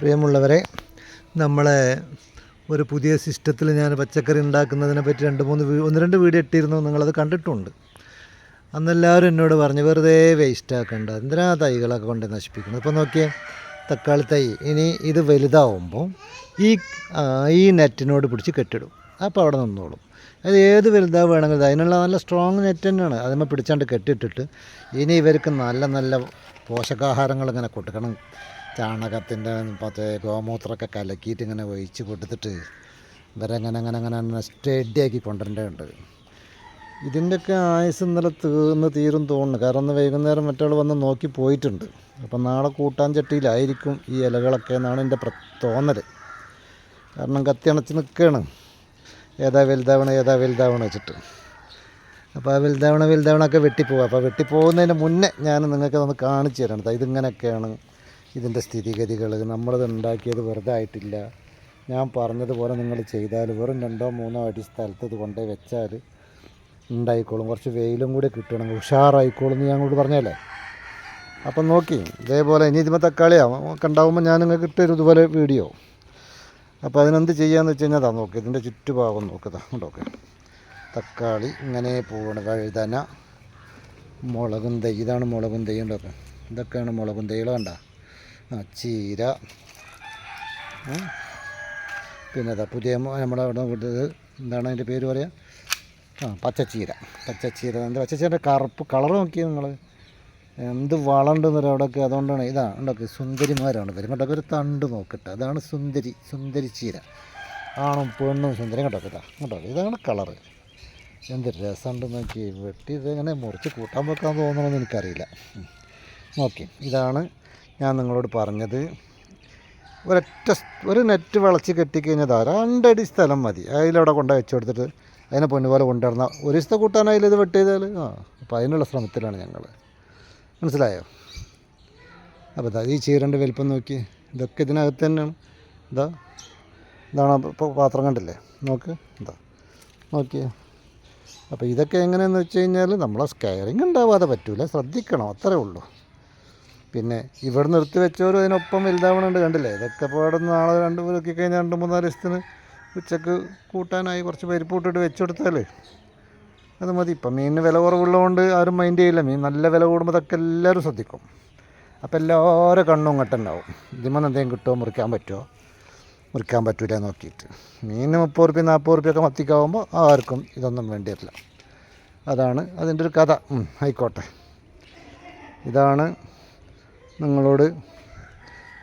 പ്രിയമുള്ളവരെ നമ്മളെ ഒരു പുതിയ സിസ്റ്റത്തിൽ ഞാൻ പച്ചക്കറി ഉണ്ടാക്കുന്നതിനെ പറ്റി രണ്ട് മൂന്ന് ഒന്ന് രണ്ട് വീഡിയോ ഇട്ടിരുന്നു. നിങ്ങളത് കണ്ടിട്ടുണ്ട്. അന്നെല്ലാവരും എന്നോട് പറഞ്ഞു വെറുതെ വേസ്റ്റ് ആക്കണ്ട. എന്തിനാ തൈകളൊക്കെ കൊണ്ട് നശിപ്പിക്കുന്നത്? ഇപ്പോൾ നോക്കിയേ തക്കാളി തൈ ഇനി ഇത് വലുതാവുമ്പോൾ ഈ ഈ നെറ്റിനോട് പിടിച്ച് കെട്ടിടും. അപ്പോൾ അവിടെ നിന്നോളും. അത് ഏത് വലുതാവ് വേണമെങ്കിലും അതിനുള്ള നല്ല സ്ട്രോങ് നെറ്റ് തന്നെയാണ്. അതിന്മേൽ പിടിച്ചാണ്ട് കെട്ടിയിട്ടിട്ട് ഇനി ഇവർക്ക് നല്ല നല്ല പോഷകാഹാരങ്ങൾ ഇങ്ങനെ കൊടുക്കണം. ചാണകത്തിന്റെ മറ്റേ ഗോമൂത്രമൊക്കെ കലക്കിയിട്ട് ഇങ്ങനെ ഒഴിച്ച് കൊടുത്തിട്ട് ഇവരങ്ങനെ അങ്ങനെ അങ്ങനെ അങ്ങനെ സ്റ്റഡിയാക്കി കൊണ്ടുവരേണ്ടതുണ്ട്. ഇതിന്റെയൊക്കെ ആയുസ് ഇന്നലെ തീർന്ന് തീരും തോന്നുന്നു. കാരണം ഇന്ന് വൈകുന്നേരം മറ്റാൾ വന്ന് നോക്കി പോയിട്ടുണ്ട്. അപ്പം നാളെ കൂട്ടാൻ ചട്ടിയിലായിരിക്കും ഈ ഇലകളൊക്കെ എന്നാണ് എന്റെ പ്ര തോന്നൽ കാരണം കത്തി അണച്ച് നിൽക്കുകയാണ്. ഏതാ വലുതാവണം ഏതാ വലുതാവണം വെച്ചിട്ട്. അപ്പോൾ ആ വലുതാവണ വലുതാവണമൊക്കെ വെട്ടിപ്പോവുക അപ്പോൾ വെട്ടിപ്പോകുന്നതിന് മുന്നേ ഞാൻ നിങ്ങൾക്ക് ഒന്ന് കാണിച്ചു തരണം ഇതിങ്ങനെയൊക്കെയാണ് ഇതിന്റെ സ്ഥിതിഗതികൾ നമ്മളത് ഉണ്ടാക്കിയത് വെറുതെ ആയിട്ടില്ല. ഞാൻ പറഞ്ഞതുപോലെ നിങ്ങൾ ചെയ്താൽ വെറും രണ്ടോ മൂന്നോ അടി സ്ഥലത്ത് ഇത് കൊണ്ടുപോയി വെച്ചാൽ ഉണ്ടായിക്കോളും. കുറച്ച് വെയിലും കൂടി കിട്ടണം. ഉഷാറായിക്കോളും എന്ന് ഞാൻ കൂടി പറഞ്ഞല്ലേ? അപ്പം നോക്കി ഇതേപോലെ ഇനി ഇതിമ തക്കാളിയാണ് കണ്ടാവുമ്പോൾ ഞാൻ നിങ്ങൾക്ക് ഇട്ടൊരു ഇതുപോലെ വീഡിയോ. അപ്പോൾ അതിനെന്ത് ചെയ്യാന്ന് വെച്ച് കഴിഞ്ഞാൽ അതാ നോക്ക് ഇതിന്റെ ചുറ്റുഭാഗം നോക്കുക നോക്കി. തക്കാളി ഇങ്ങനെ പോവാണ് വഴുതന മുളകും തൈ ഇതാണ് മുളകും തൈ ഉണ്ടൊക്കെ ഇതൊക്കെയാണ് മുളകും തൈകൾ കണ്ട? ചീര? പിന്നെ അതാ പുതിയ നമ്മുടെ അവിടെ കൊടുത്തത് എന്താണ് അതിന്റെ പേര് പറയുക ആ പച്ചച്ചീര. പച്ചച്ചീര. എന്താ പച്ചച്ചീരന്റെ കറുപ്പ് കളർ നോക്കിയത് നിങ്ങൾ എന്ത് വളമുണ്ടെന്നൊരു അവിടെയൊക്കെ അതുകൊണ്ടാണ് ഇതാ ഉണ്ടൊക്കെ സുന്ദരിമാരാണ് വരും കേട്ടോ ഒരു തണ്ട് നോക്കട്ടെ. അതാണ് സുന്ദരി സുന്ദരി ചീര. ആണും പെണ്ണും സുന്ദരി. കേട്ടോ കേട്ടോ കേട്ടോ ഇതാണ് കളറ്. എന്ത് രസമുണ്ട് നോക്കി വെട്ടി ഇതെങ്ങനെ മുറിച്ച് കൂട്ടാൻ വെക്കാൻ തോന്നണമെന്ന് എനിക്കറിയില്ല. ഓക്കെ ഇതാണ് ഞാൻ നിങ്ങളോട് പറഞ്ഞത് ഒരൊറ്റ ഒരു നെറ്റ് വളച്ച് കെട്ടിക്കഴിഞ്ഞാൽ രണ്ടടി സ്ഥലം മതി. അതിലവിടെ കൊണ്ട് വെച്ച് കൊടുത്തിട്ട് അതിനെ പൊന്നുപോലെ കൊണ്ടുവരുന്ന ഒരു ദിവസത്തെ കൂട്ടാനായാലും ഇത് വെട്ട് ചെയ്താൽ ആ അപ്പോൾ അതിനുള്ള ശ്രമത്തിലാണ് ഞങ്ങൾ മനസ്സിലായോ? അപ്പോൾ ഇതാ ഈ ചീരന്റെ വലിപ്പം നോക്കി ഇതൊക്കെ ഇതിനകത്ത് തന്നെയാണ് ഇതാ ഇതാണ് ഇപ്പോൾ പാത്രം കണ്ടില്ലേ? നോക്ക് ഇതാ നോക്കിയേ. അപ്പോൾ ഇതൊക്കെ എങ്ങനെയാണെന്ന് വെച്ച് കഴിഞ്ഞാൽ നമ്മളെ സ്കെയറിങ് ഉണ്ടാവാതെ പറ്റൂല. ശ്രദ്ധിക്കണം അത്രേ ഉള്ളൂ. പിന്നെ ഇവിടെ നിർത്തി വെച്ചവരും അതിനൊപ്പം വലുതാവണുണ്ട് കണ്ടില്ലേ? ഇതൊക്കെ ഇപ്പോൾ നിന്ന് നാളെ രണ്ട് നോക്കി കഴിഞ്ഞാൽ രണ്ട് മൂന്നാൽ ദിവസത്തിന് ഉച്ചയ്ക്ക് കൂട്ടാനായി കുറച്ച് പരിപ്പ് ഇട്ടിട്ട് വെച്ച് കൊടുത്താൽ അത് മതി. ഇപ്പം മീനിന് വില കുറവുള്ളതുകൊണ്ട് ആരും മൈൻഡ് ചെയ്യില്ല. മീൻ നല്ല വില കൂടുമ്പോൾ ഇതൊക്കെ എല്ലാവരും ശ്രദ്ധിക്കും. അപ്പോൾ എല്ലാവരും കണ്ണും ഇങ്ങോട്ടുണ്ടാവും. ഇതിമെന്ന് എന്തെങ്കിലും കിട്ടുമോ? മുറിക്കാൻ പറ്റുമോ? മുറിക്കാൻ പറ്റൂല നോക്കിയിട്ട്. മീനിന് മുപ്പത് റുപ്യ നാൽപ്പത് റുപ്യൊക്കെ മത്തിക്കാവുമ്പോൾ ആർക്കും ഇതൊന്നും വേണ്ടി വരില്ല അതാണ് അതിന്റെ ഒരു കഥ. ആയിക്കോട്ടെ. ഇതാണ് നിങ്ങളോട്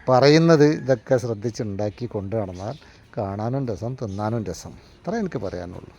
പറയുന്നത് ഇതൊക്കെ ശ്രദ്ധിച്ചുണ്ടാക്കി കൊണ്ടു നടന്നാൽ കാണാനും രസം തിന്നാനും രസം. അത്രേ എനിക്ക് പറയാനുള്ളൂ.